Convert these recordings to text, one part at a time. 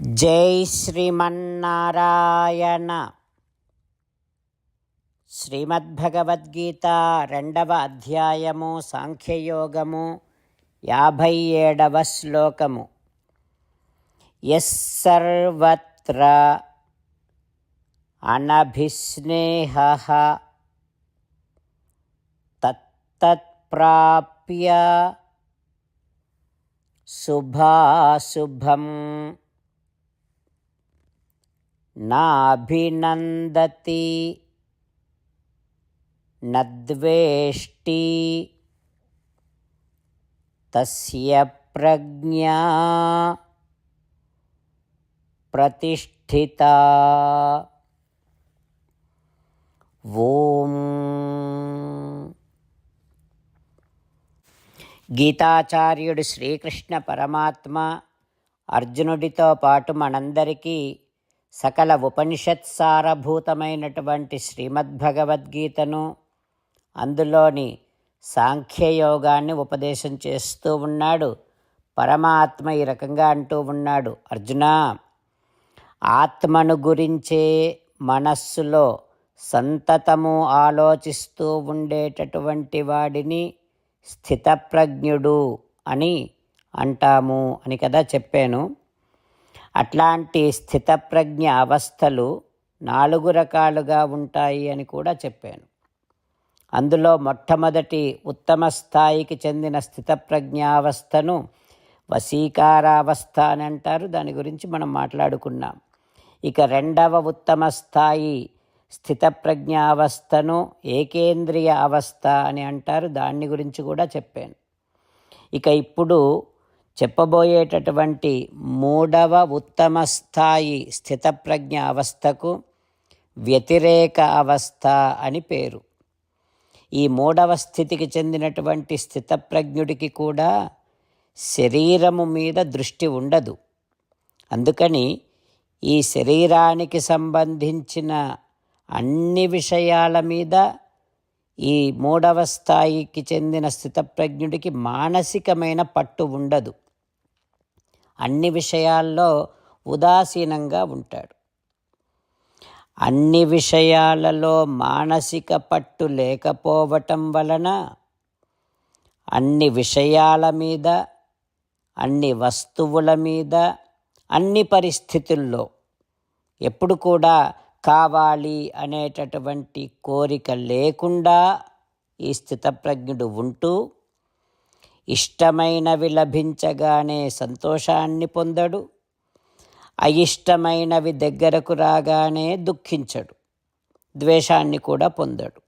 జై శ్రీమన్నారాయణ. శ్రీమద్భగవద్గీత రెండవ అధ్యాయము సాంఖ్యయోగము యాభై ఏడవ శ్లోకము ఎస్సర్వత్ర అనభిస్నేహ తత్తత్ప్రాప్య శుభాశుభం. నాభినందతి నద్వేష్టి తస్య ప్రజ్ఞా ప్రతిష్ఠిత. ఓం. గీతాచార్యుడు శ్రీకృష్ణ పరమాత్మ అర్జునుడితో పాటు మనందరికీ సకల ఉపనిషత్ సారభూతమైనటువంటి శ్రీమద్భగవద్గీతను అందులోని సాంఖ్యయోగాన్ని ఉపదేశం చేస్తూ ఉన్నాడు. పరమాత్మ ఈ రకంగా అంటూ ఉన్నాడు. అర్జున ఆత్మను గురించే మనస్సులో సంతతము ఆలోచిస్తూ ఉండేటటువంటి వాడిని స్థితప్రజ్ఞుడు అని అంటాము అని కదా చెప్పాను. అట్లాంటి స్థితప్రజ్ఞ అవస్థలు నాలుగు రకాలుగా ఉంటాయి అని కూడా చెప్పాను. అందులో మొట్టమొదటి ఉత్తమ స్థాయికి చెందిన స్థితప్రజ్ఞావస్థను వశీకారావస్థ అని అంటారు. దాని గురించి మనం మాట్లాడుకున్నాం. ఇక రెండవ ఉత్తమ స్థాయి స్థితప్రజ్ఞావస్థను ఏకేంద్రియ అవస్థ అని అంటారు. దాన్ని గురించి కూడా చెప్పాను. ఇక ఇప్పుడు చెప్పబోయేటటువంటి మూడవ ఉత్తమ స్థాయి స్థితప్రజ్ఞ అవస్థకు వ్యతిరేక అవస్థ అని పేరు. ఈ మూడవ స్థితికి చెందినటువంటి స్థితప్రజ్ఞుడికి కూడా శరీరము మీద దృష్టి ఉండదు. అందుకని ఈ శరీరానికి సంబంధించిన అన్ని విషయాల మీద ఈ మూడవ స్థాయికి చెందిన స్థితప్రజ్ఞుడికి మానసికమైన పట్టు ఉండదు. అన్ని విషయాల్లో ఉదాసీనంగా ఉంటాడు. అన్ని విషయాలలో మానసిక పట్టు లేకపోవటం వలన అన్ని విషయాల మీద అన్ని వస్తువుల మీద అన్ని పరిస్థితుల్లో ఎప్పుడు కూడా కావాలి అనేటటువంటి కోరిక లేకుండా ఈ స్థితప్రజ్ఞుడు ఉంటూ ఇష్టమైనవి లభించగానే సంతోషాన్ని పొందడు. అయిష్టమైనవి దగ్గరకు రాగానే దుఃఖించడు. ద్వేషాన్ని కూడా పొందడు.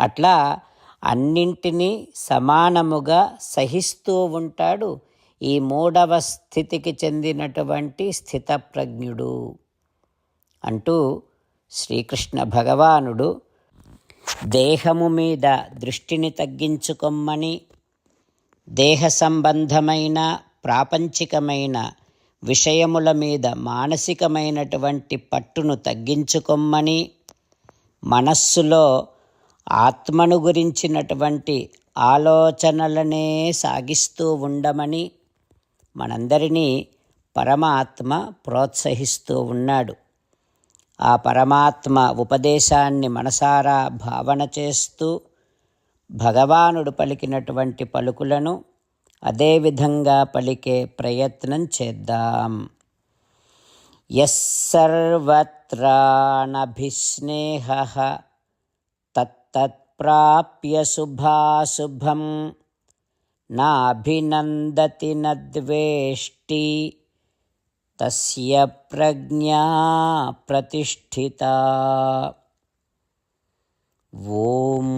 అట్లా అన్నింటినీ సమానముగా సహిస్తూ ఉంటాడు ఈ మూడవ స్థితికి చెందినటువంటి స్థితప్రజ్ఞుడు. అంటూ శ్రీకృష్ణ భగవానుడు దేహము మీద దృష్టిని తగ్గించుకొమ్మని దేహ సంబంధమైన ప్రాపంచికమైన విషయముల మీద మానసికమైనటువంటి పట్టును తగ్గించుకొమ్మని మనస్సులో ఆత్మను గురించినటువంటి ఆలోచనలనే సాగిస్తూ ఉండమని మనందరినీ పరమాత్మ ప్రోత్సహిస్తూ ఉన్నాడు. ఆ పరమాత్మ ఉపదేశాన్ని మనసారా భావన చేస్తూ భగవానుడు పలికినటువంటి పలుకులను అదేవిధంగా పలికే ప్రయత్నం చేద్దాం. ఎస్సర్వత్రానభిస్నేహ తత్ప్రాప్య శుభాశుభం నాభినందతి నద్వేష్టి తస్య ప్రజ్ఞా ప్రతిష్ఠిత. ఓం